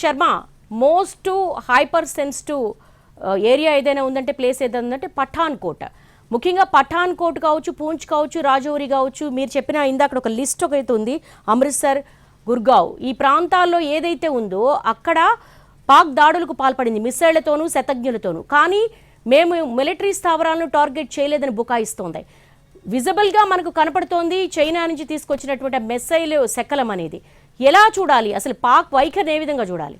Sharma most hyper sensitive area ఏదైనా ఉందంటే place ఏదైనా ఉందంటే పఠాన్ కోట్ ముఖ్యంగా పఠాన్ కోట్ కావచ్చు పూంచ్ కావచ్చు రాజౌరి కావచ్చు మీరు చెప్పిన ఇందాక ఒక లిస్ట్ ఒకైతే ఉంది అమృత్సర్ గుర్గావ్. ఈ ప్రాంతాల్లో ఏదైతే ఉందో అక్కడ పాక్ దాడులకు పాల్పడింది మిసైళ్ళతోనూ శతజ్ఞులతోనూ. కానీ మేము మిలిటరీ స్థావరాలను టార్గెట్ చేయలేదని బుకాయిస్తోంది. విజిబుల్గా మనకు కనపడుతోంది చైనా నుంచి తీసుకొచ్చినటువంటి మెస్సైల్ శకలం అనేది. ఎలా చూడాలి? అసలు పాక్ వైఖరిని ఏ విధంగా చూడాలి?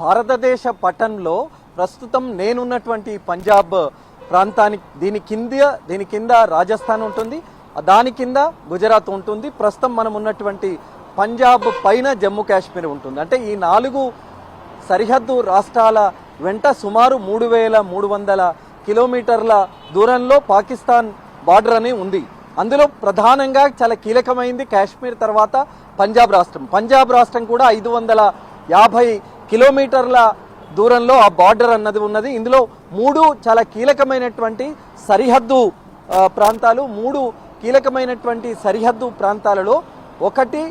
భారతదేశ పటంలో ప్రస్తుతం నేనున్నటువంటి పంజాబ్ ప్రాంతానికి దీని కింద దీని కింద రాజస్థాన్ ఉంటుంది. దాని కింద గుజరాత్ ఉంటుంది. ప్రస్తుతం మనం ఉన్నటువంటి పంజాబ్ పైన జమ్మూ కాశ్మీర్ ఉంటుంది. అంటే ఈ నాలుగు సరిహద్దు రాష్ట్రాల వెంట సుమారు మూడు వేల మూడు వందల కిలోమీటర్ల దూరంలో పాకిస్తాన్ బార్డర్ అని ఉంది. అందులో ప్రధానంగా చాలా కీలకమైంది కాశ్మీర్ తర్వాత పంజాబ్ రాష్ట్రం. పంజాబ్ రాష్ట్రం కూడా ఐదు వందల యాభై కిలోమీటర్ల దూరంలో ఆ బార్డర్ అన్నది ఉన్నది. ఇందులో మూడు చాలా కీలకమైనటువంటి సరిహద్దు ప్రాంతాలు మూడు కీలకమైనటువంటి సరిహద్దు ప్రాంతాలలో ఒకటి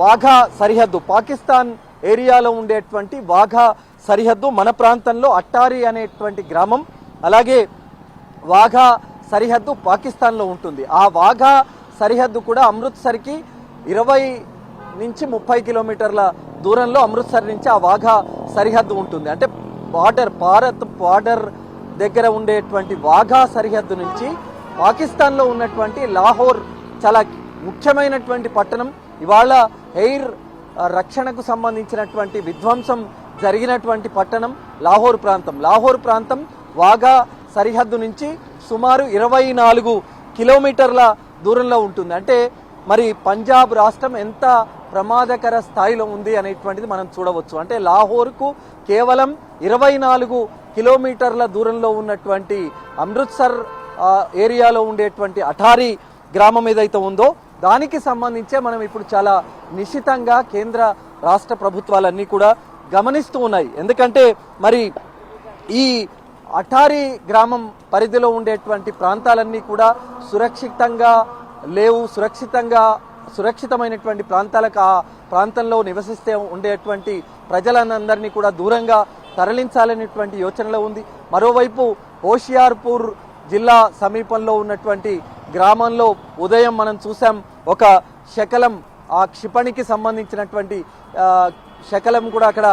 వాఘా సరిహద్దు. పాకిస్తాన్ ఏరియాలో ఉండేటువంటి వాఘా సరిహద్దు మన ప్రాంతంలో అట్టారి అనేటువంటి గ్రామం. అలాగే వాఘా సరిహద్దు పాకిస్తాన్లో ఉంటుంది. ఆ వాఘా సరిహద్దు కూడా అమృత్సర్కి ఇరవై నుంచి ముప్పై కిలోమీటర్ల దూరంలో అమృత్సర్ నుంచి ఆ వాఘా సరిహద్దు ఉంటుంది. అంటే బార్డర్ భారత్ బార్డర్ దగ్గర ఉండేటువంటి వాఘా సరిహద్దు నుంచి పాకిస్తాన్లో ఉన్నటువంటి లాహోర్ చాలా ముఖ్యమైనటువంటి పట్టణం. ఇవాళ ఎయిర్ రక్షణకు సంబంధించినటువంటి విధ్వంసం జరిగినటువంటి పట్టణం లాహోర్ ప్రాంతం. లాహోర్ ప్రాంతం వాఘా సరిహద్దు నుంచి సుమారు ఇరవై నాలుగు కిలోమీటర్ల దూరంలో ఉంటుంది. అంటే మరి పంజాబ్ రాష్ట్రం ఎంత ప్రమాదకర స్థాయిలో ఉంది అనేటువంటిది మనం చూడవచ్చు. అంటే లాహోర్కు కేవలం ఇరవై నాలుగు కిలోమీటర్ల దూరంలో ఉన్నటువంటి అమృత్సర్ ఏరియాలో ఉండేటువంటి అఠారీ గ్రామం ఏదైతే ఉందో దానికి సంబంధించే మనం ఇప్పుడు చాలా నిశ్చితంగా కేంద్ర రాష్ట్ర ప్రభుత్వాలన్నీ కూడా గమనిస్తూ ఉన్నాయి. ఎందుకంటే మరి ఈ అఠారీ గ్రామం పరిధిలో ఉండేటువంటి ప్రాంతాలన్నీ కూడా సురక్షితంగా లేవు సురక్షితంగా సురక్షితమైనటువంటి ప్రాంతాలకు ఆ ప్రాంతంలో నివసిస్తే ఉండేటువంటి ప్రజలందరినీ కూడా దూరంగా తరలించాలనేటువంటి యోచనలో ఉంది. మరోవైపు హోషియార్పూర్ జిల్లా సమీపంలో ఉన్నటువంటి గ్రామంలో ఉదయం మనం చూసాం ఒక శకలం ఆ క్షిపణికి సంబంధించినటువంటి శకలం కూడా అక్కడ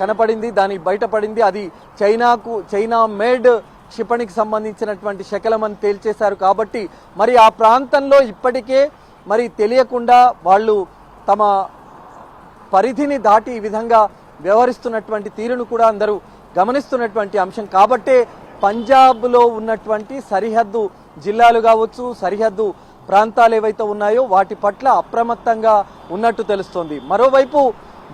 కనపడింది దాని బయటపడింది. అది చైనాకు చైనా మేడ్ క్షిపణికి సంబంధించినటువంటి శకలం అని తేల్చేశారు కాబట్టి మరి ఆ ప్రాంతంలో ఇప్పటికే మరి తెలియకుండా వాళ్ళు తమ పరిధిని దాటి ఈ విధంగా వ్యవహరిస్తున్నటువంటి తీరును కూడా అందరూ గమనిస్తున్నటువంటి అంశం. కాబట్టే పంజాబ్లో ఉన్నటువంటి సరిహద్దు జిల్లాలు కావచ్చు సరిహద్దు ప్రాంతాలు ఏవైతే ఉన్నాయో వాటి పట్ల అప్రమత్తంగా ఉన్నట్టు తెలుస్తోంది. మరోవైపు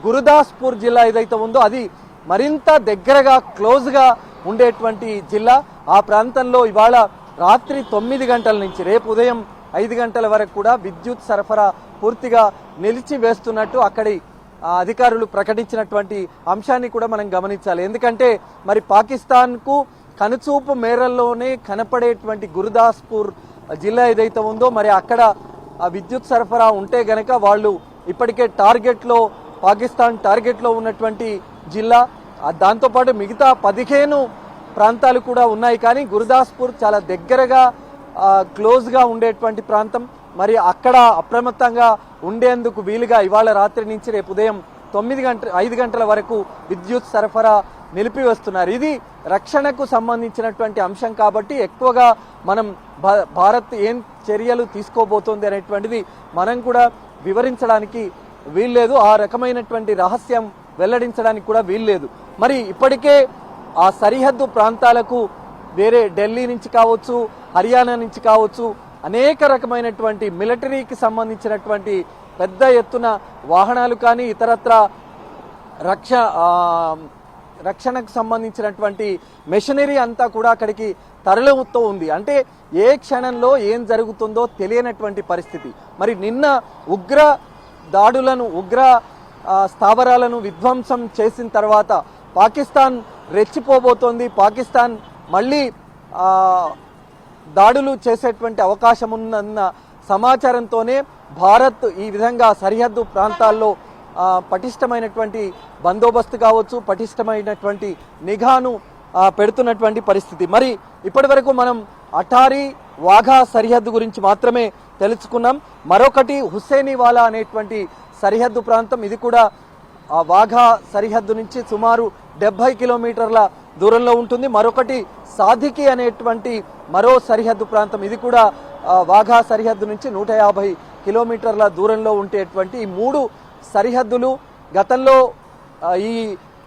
గురుదాస్పూర్ జిల్లా ఏదైతే ఉందో అది మరింత దగ్గరగా క్లోజ్గా ఉండేటువంటి జిల్లా. ఆ ప్రాంతంలో ఇవాళ రాత్రి తొమ్మిది గంటల నుంచి రేపు ఉదయం ఐదు గంటల వరకు కూడా విద్యుత్ సరఫరా పూర్తిగా నిలిచివేస్తున్నట్టు అక్కడి అధికారులు ప్రకటించినటువంటి అంశాన్ని కూడా మనం గమనించాలి. ఎందుకంటే మరి పాకిస్తాన్కు కనుచూపు మేరల్లోనే కనపడేటువంటి గురుదాస్పూర్ జిల్లా ఏదైతే ఉందో మరి అక్కడ విద్యుత్ సరఫరా ఉంటే గనక వాళ్ళు ఇప్పటికే టార్గెట్లో పాకిస్తాన్ టార్గెట్లో ఉన్నటువంటి జిల్లా. దాంతోపాటు మిగతా పదిహేను ప్రాంతాలు కూడా ఉన్నాయి. కానీ గురుదాస్పూర్ చాలా దగ్గరగా క్లోజ్గా ఉండేటువంటి ప్రాంతం. మరి అక్కడ అప్రమత్తంగా ఉండేందుకు వీలుగా ఇవాళ రాత్రి నుంచి రేపు ఉదయం తొమ్మిది గంట ఐదు గంటల వరకు విద్యుత్ సరఫరా నిలిపివేస్తున్నారు. ఇది రక్షణకు సంబంధించినటువంటి అంశం కాబట్టి ఎక్కువగా మనం భారత్ ఏం చర్యలు తీసుకోబోతోంది అనేటువంటిది మనం కూడా వివరించడానికి వీల్లేదు. ఆ రకమైనటువంటి రహస్యం వెల్లడించడానికి కూడా వీల్లేదు. మరి ఇప్పటికే ఆ సరిహద్దు ప్రాంతాలకు వేరే ఢిల్లీ నుంచి కావచ్చు హర్యానా నుంచి కావచ్చు అనేక రకమైనటువంటి మిలిటరీకి సంబంధించినటువంటి పెద్ద ఎత్తున వాహనాలు కానీ ఇతరత్ర రక్ష రక్షణకు సంబంధించినటువంటి మెషినరీ అంతా కూడా అక్కడికి తరలితో ఉంది. అంటే ఏ క్షణంలో ఏం జరుగుతుందో తెలియనటువంటి పరిస్థితి. మరి నిన్న ఉగ్ర దాడులను ఉగ్ర స్థావరాలను విధ్వంసం చేసిన తర్వాత పాకిస్తాన్ రెచ్చిపోబోతోంది. పాకిస్తాన్ మళ్ళీ దాడులు చేసేటువంటి అవకాశం ఉందన్న సమాచారంతోనే భారత్ ఈ విధంగా సరిహద్దు ప్రాంతాల్లో పటిష్టమైనటువంటి బందోబస్తు కావచ్చు పటిష్టమైనటువంటి నిఘాను పెడుతున్నటువంటి పరిస్థితి. మరి ఇప్పటి వరకు మనం అటారీ వాఘా సరిహద్దు గురించి మాత్రమే తెలుసుకున్నాం. మరొకటి హుస్సేనివాలా అనేటువంటి సరిహద్దు ప్రాంతం. ఇది కూడా ఆ వాఘా సరిహద్దు నుంచి సుమారు డెబ్బై కిలోమీటర్ల దూరంలో ఉంటుంది. మరొకటి సాధికి అనేటువంటి మరో సరిహద్దు ప్రాంతం. ఇది కూడా వాఘా సరిహద్దు నుంచి నూట యాభై కిలోమీటర్ల దూరంలో ఉండేటువంటి ఈ మూడు సరిహద్దులు గతంలో ఈ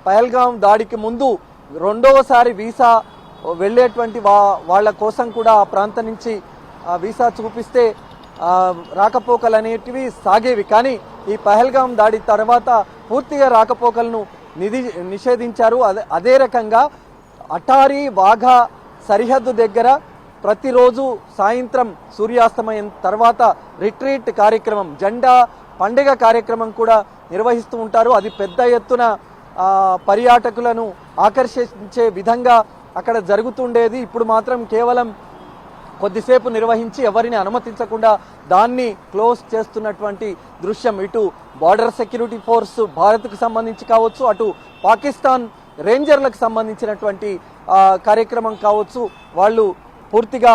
పహల్గాం దాడికి ముందు రెండవసారి వీసా వెళ్ళేటువంటి వా వాళ్ళ కోసం కూడా ఆ ప్రాంతం నుంచి వీసా చూపిస్తే రాకపోకలు అనేటివి సాగేవి. కానీ ఈ పహల్గాం దాడి తర్వాత పూర్తిగా రాకపోకలను నిధి నిషేధించారు. అదే అదే రకంగా అటారీ వాఘా సరిహద్దు దగ్గర ప్రతిరోజు సాయంత్రం సూర్యాస్తమయం తర్వాత రిట్రీట్ కార్యక్రమం జెండా పండుగ కార్యక్రమం కూడా నిర్వహిస్తూ ఉంటారు. అది పెద్ద ఎత్తున పర్యాటకులను ఆకర్షించే విధంగా అక్కడ జరుగుతుండేది. ఇప్పుడు మాత్రం కేవలం కొద్దిసేపు నిర్వహించి ఎవరిని అనుమతించకుండా దాన్ని క్లోజ్ చేస్తున్నటువంటి దృశ్యం ఇటు బార్డర్ సెక్యూరిటీ ఫోర్స్ భారత్కు సంబంధించి కావచ్చు అటు పాకిస్తాన్ రేంజర్లకు సంబంధించినటువంటి కార్యక్రమం కావచ్చు. వాళ్ళు పూర్తిగా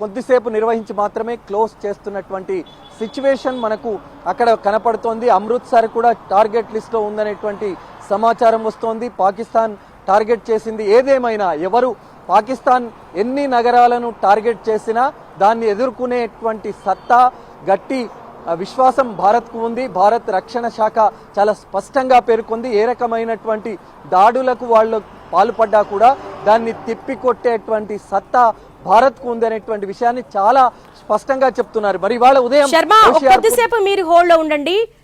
కొద్దిసేపు నిర్వహించి మాత్రమే క్లోజ్ చేస్తున్నటువంటి సిచ్యువేషన్ మనకు అక్కడ కనపడుతోంది. అమృత్సర్ కూడా టార్గెట్ లిస్ట్లో ఉందనేటువంటి సమాచారం వస్తోంది. పాకిస్తాన్ టార్గెట్ చేసింది ఏదేమైనా ఎవరు పాకిస్తాన్ ఎన్ని నగరాలను టార్గెట్ చేసినా దాన్ని ఎదుర్కొనేటువంటి సత్తా గట్టి విశ్వాసం భారత్కు ఉంది. భారత్ రక్షణ శాఖ చాలా స్పష్టంగా పేర్కొంది. ఏ రకమైనటువంటి దాడులకు వాళ్ళు పాల్పడ్డా కూడా దాన్ని తిప్పికొట్టేటువంటి సత్తా భారత్కు ఉంది అనేటువంటి విషయాన్ని చాలా స్పష్టంగా చెప్తున్నారు. మరి ఇవాళ ఉదయం శర్మ కేసీఆర్ కొద్దిసేపు మీరు హోల్డ్లో ఉండండి.